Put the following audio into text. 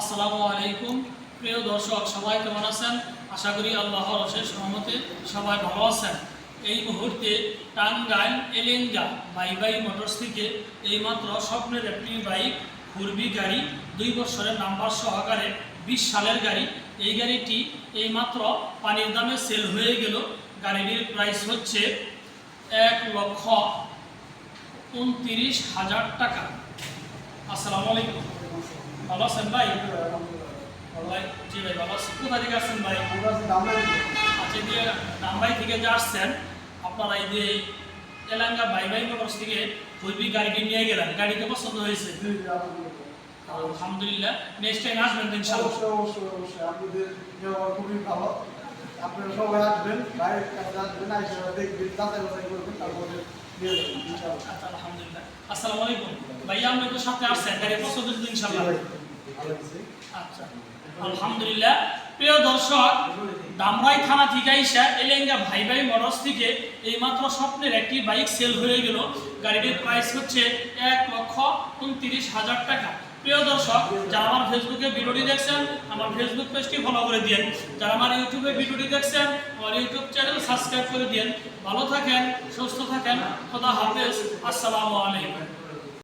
আসসালামু আলাইকুম। প্রিয় দর্শক, সবাই কেমন আছেন? আশা করি আল্লাহর অশেষ রহমতে সবাই ভালো আছেন। এই মুহূর্তে Tangail Elenga bye bye motors থেকে এইমাত্র স্বপ্নের একটি বাইক ঘুরবি গাড়ি, দুই বছরের নাম্বার সহকারে বিশ সালের গাড়ি। এই গাড়িটি এইমাত্র পানির দামে সেল হয়ে গেল। গাড়িটির প্রাইস হচ্ছে এক লক্ষ উনত্রিশ হাজার টাকা। আসসালামু আলাইকুম। ভালো আছেন ভাই ভাই জি ভাই ভালো আছেন কোথা থেকে আসছেন ভাই? আচ্ছা দিয়ে নাম্বাই থেকে যে আসছেন আপনারা এই যে এলাঙ্গা বাই বাই মোটরস থেকে হুইবি গাড়িটি নিয়ে গেলেন। গাড়িতে পছন্দ হয়েছে? আলহামদুলিল্লাহ। নেক্সট টাইম আসবেন ইনশাআল্লাহ। অবশ্যই অবশ্যই অবশ্যই। আপনাদের ব্যবহার খুবই ভালো। আপনারা সবাই আসবেন বাইরের কাছে আসবেন আইসা দেখবেন যাচাই বাছাই করবেন তারপরে নিয়ে যাবেন ইনশাআল্লাহ। আচ্ছা আলহামদুলিল্লাহ। আসসালামু আলাইকুম। ভাইয়া আপনি তো সাথে আসছেন গাড়ি পছন্দ হয়েছে ইনশাআল্লাহ? ভালো আলহামদুলিল্লাহ। প্রিয় দর্শক, দামরাই থানা এলেঙ্গা ভাই ভাই মোটরস থেকে এইমাত্র স্বপ্নের একটি বাইক সেল হয়ে গেল। গাড়িটির প্রাইস হচ্ছে এক লক্ষ উনত্রিশ হাজার টাকা। প্রিয় দর্শক, যারা আমার ফেসবুকে ভিডিওটি দেখছেন, আমার ফেসবুক পেজটি ফলো করে দিন যারা আমার ইউটিউবে ভিডিওটি দেখছেন, আমার ইউটিউব চ্যানেল সাবস্ক্রাইব করে দিন ভালো থাকেন, সুস্থ থাকেন, খোদা হাফেজ। আসসালামু আলাইকুম।